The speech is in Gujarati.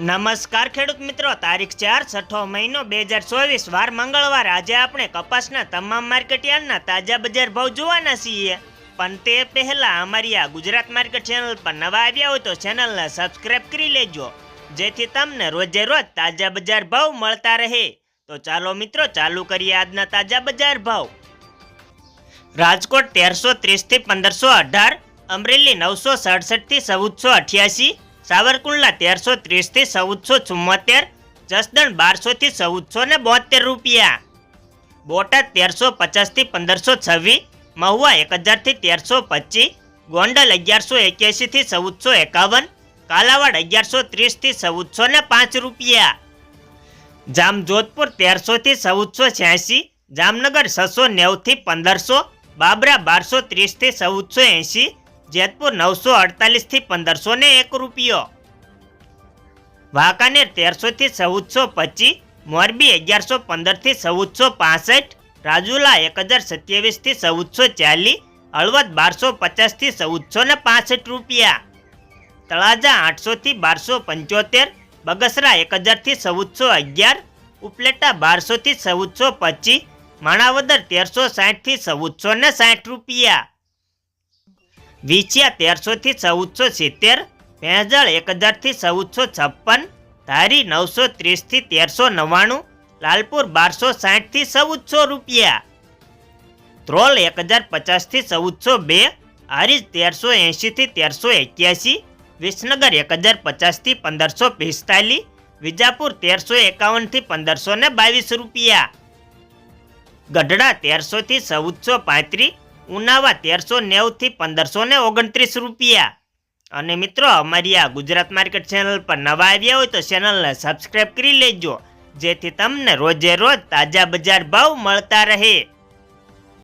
નમસ્કાર ખેડૂત મિત્રો, તારીખ ચાર છઠ્ઠો મહિનો બે હજાર ચોવીસ, વાર મંગળવાર. આજે આપણે કપાસના તમામ માર્કેટ યાર્ડના તાજા બજાર ભાવ જોવાના છીએ. પણ તે પહેલા અમારી આ ગુજરાત માર્કેટ ચેનલ પર નવા આવ્યા હોય તો ચેનલને સબસ્ક્રાઇબ કરી લેજો. જેથી તમને રોજે રોજ તાજા બજાર ભાવ મળતા રહે. તો ચાલો મિત્રો, ચાલુ કરીએ આજના તાજા બજાર ભાવ. રાજકોટ તેરસો ત્રીસથી પંદરસો અઢાર, અમરેલી નવસો સડસઠથી ચૌદસો અઠ્યાસી સાવરકુંડલા તેરસો ત્રીસથી ચૌદસો ચુમ્મોતેર જસદણ બારસોથી ચૌદસો ને બોતેર રૂપિયા. બોટાદ તેરસો પચાસથી પંદરસો છવ્વીસ, મહુવા એક હજારથી તેરસો પચીસ, ગોંડલ અગિયારસો એક્યાસીથી ચૌદસો એકાવન, કાલાવાડ અગિયારસો ત્રીસથી ચૌદસો ને પાંચ રૂપિયા. જામજોધપુર તેરસોથી ચૌદસો છ્યાસી, જામનગર છસો નેવથી પંદરસો, બાબરા બારસો ત્રીસથી ચૌદસો એંશી જેતપુર નવસો અડતાલીસથી પંદરસો ને એક રૂપિયો. વાંકાનેર તેરસોથી ચૌદસો પચીસ, મોરબી અગિયારસો પંદરથી ચૌદસો પાસઠ, રાજુલા એક હજાર સત્યાવીસથી ચૌદસો ચાલીસ, હળવદ બારસો પચાસથી ચૌદસો ને પાસઠ રૂપિયા. તળાજા આઠસોથી બારસો પંચોતેર, બગસરા એક હજારથી ચૌદસો અગિયાર, ઉપલેટા બારસોથી ચૌદસો પચીસ, માણાવદર તેરસો સાઠથી ચૌદસો ને સાઠ રૂપિયા. વિછિયા તેરસોથી ચૌદસો સિત્તેર ભેંજળ એક હજારથી ચૌદસો છપ્પન, ધારી નવસો ત્રીસથી તેરસો નવ્વાણું, લાલપુર બારસો સાઠથી ચૌદસો રૂપિયા. ત્રોલ એક હજાર પચાસથી ચૌદસો બે, હારીજ તેરસો એંશીથી તેરસો એક્યાસી, વિસનગર એક હજાર પચાસથી પંદરસો પિસ્તાલીસ, વિજાપુર તેરસો એકાવનથી પંદરસો ને બાવીસ રૂપિયા. ગઢડા તેરસોથી ચૌદસો પાંત્રીસ ઉનાવા તેરસો નેવથી પંદરસો ને ઓગણત્રીસ રૂપિયા. અને મિત્રો, અમારી આ ગુજરાત માર્કેટ ચેનલ પર નવા આવ્યા હોય તો ચેનલને સબસ્ક્રાઈબ કરી લેજો. જેથી તમને રોજે રોજ તાજા બજાર ભાવ મળતા રહે.